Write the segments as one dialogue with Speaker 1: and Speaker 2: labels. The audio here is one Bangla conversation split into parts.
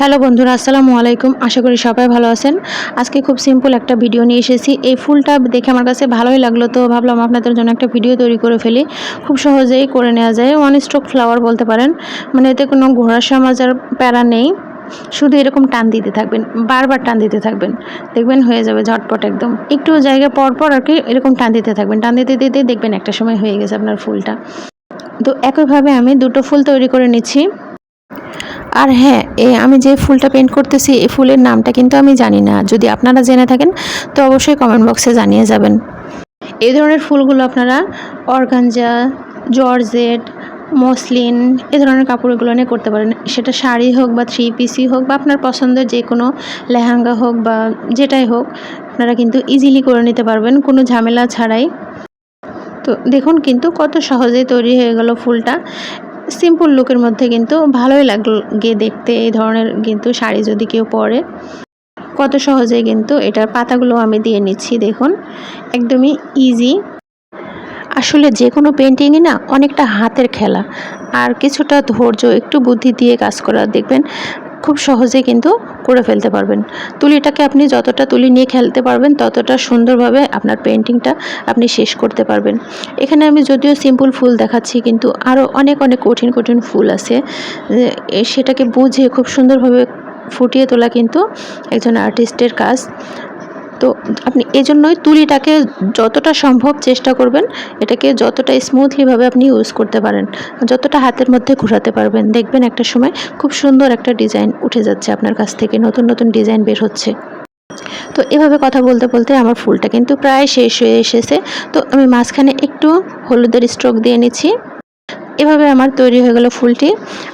Speaker 1: হ্যালো বন্ধুরা, আসসালামু আলাইকুম। আশা করি সবাই ভালো আছেন। আজকে খুব সিম্পল একটা ভিডিও নিয়ে এসেছি। এই ফুলটা দেখে আমার কাছে ভালোই লাগল, তো ভাবলাম আপনাদের জন্য একটা ভিডিও তৈরি করে ফেলি। খুব সহজেই করে নেওয়া যায়। ওয়ান স্ট্রোক ফ্লাওয়ার বলতে পারেন। মানে এতে কোনো ঘোড়ার সমাজের প্যারা নেই। শুধু এরকম টান দিতে থাকবেন, বারবার টান দিতে থাকবেন। দেখবেন হয়ে যাবে ঝটপট একদম। একটু জায়গা পর পর আর কি এরকম টান দিতে থাকবেন। টান দিতে দিতে দেখবেন একটা সময় হয়ে গেছে আপনার ফুলটা। তো একইভাবে আমি দুটো ফুল তৈরি করে নিচ্ছি। আর হ্যাঁ এ আমি যে ফুলটা পেন্ট করতেছি এই ফুলের নামটা কিন্তু আমি জানি না। যদি আপনারা জেনে থাকেন, তো অবশ্যই কমেন্ট বক্সে জানিয়ে যাবেন। এই ধরনের ফুলগুলো আপনারা অর্গানজা, জর্জেট, মসলিন, এ ধরনের কাপড়গুলো নিয়ে করতে পারেন। সেটা শাড়ি হোক বা থ্রি পিসি হোক বা আপনার পছন্দের যে কোনো লেহেঙ্গা হোক বা যেটাই হোক, আপনারা কিন্তু ইজিলি করে নিতে পারবেন, কোনো ঝামেলা ছাড়াই। তো দেখুন, কিন্তু কত সহজেই তৈরি হয়ে গেল ফুলটা। সিম্পল লুকের মধ্যে কিন্তু ভালোই লাগে দেখতে, এই ধরনের কিন্তু শাড়ি যদি কেউ পরে। কত সহজে কিন্তু এটার পাতাগুলো আমি দিয়ে নিচ্ছি, দেখুন, একদমই ইজি আসলে যে কোনো পেন্টিংই না, অনেকটা হাতের খেলা। আর কিছুটা ধৈর্য, একটু বুদ্ধি দিয়ে কাজ করা, দেখবেন খুব সহজে কিন্তু করে ফেলতে পারবেন। তুলিটাকে আপনি যতটা তুলি নিয়ে খেলতে পারবেন, ততটা সুন্দরভাবে আপনার পেন্টিংটা আপনি শেষ করতে পারবেন। এখানে আমি যদিও সিম্পল ফুল দেখাচ্ছি, কিন্তু আরও অনেক অনেক কঠিন কঠিন ফুল আছে। সেটাকে বুঝে খুব সুন্দরভাবে ফুটিয়ে তোলা কিন্তু একজন আর্টিস্টের কাজ। তো আপনি এজন্যই তুলিটাকে যতটা সম্ভব চেষ্টা করবেন, এটাকে যতটা স্মুথলিভাবে আপনি ইউজ করতে পারেন, যতটা হাতের মধ্যে ঘোরাতে পারবেন। দেখবেন একটা সময় খুব সুন্দর একটা ডিজাইন উঠে যাচ্ছে আপনার কাছ থেকে, নতুন নতুন ডিজাইন বের হচ্ছে। তো এভাবে কথা বলতে বলতে আমার ফুলটা কিন্তু প্রায় শেষ হয়ে এসেছে। তো আমি মাঝখানে একটু হলুদের স্ট্রোক দিয়ে নিচ্ছি। এভাবে আমার তৈরি হয়ে গেল ফুলটি।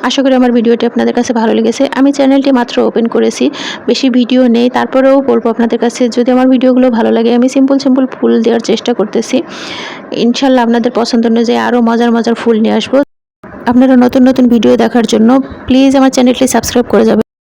Speaker 1: আশা করি আমার ভিডিওটি আপনাদের কাছে ভালো লেগেছে। আমি চ্যানেলটি মাত্র ওপেন করেছি, বেশি ভিডিও নেই, তারপরেও বলব আপনাদের কাছে, যদি আমার ভিডিওগুলো ভালো লাগে, আমি সিম্পল সিম্পল ফুল দেওয়ার চেষ্টা করতেছি। ইনশাল্লাহ আপনাদের পছন্দ অনুযায়ী আরও মজার মজার ফুল নিয়ে আসব। আপনারা নতুন নতুন ভিডিও দেখার জন্য প্লিজ আমার চ্যানেলটি সাবস্ক্রাইব করে যাবেন।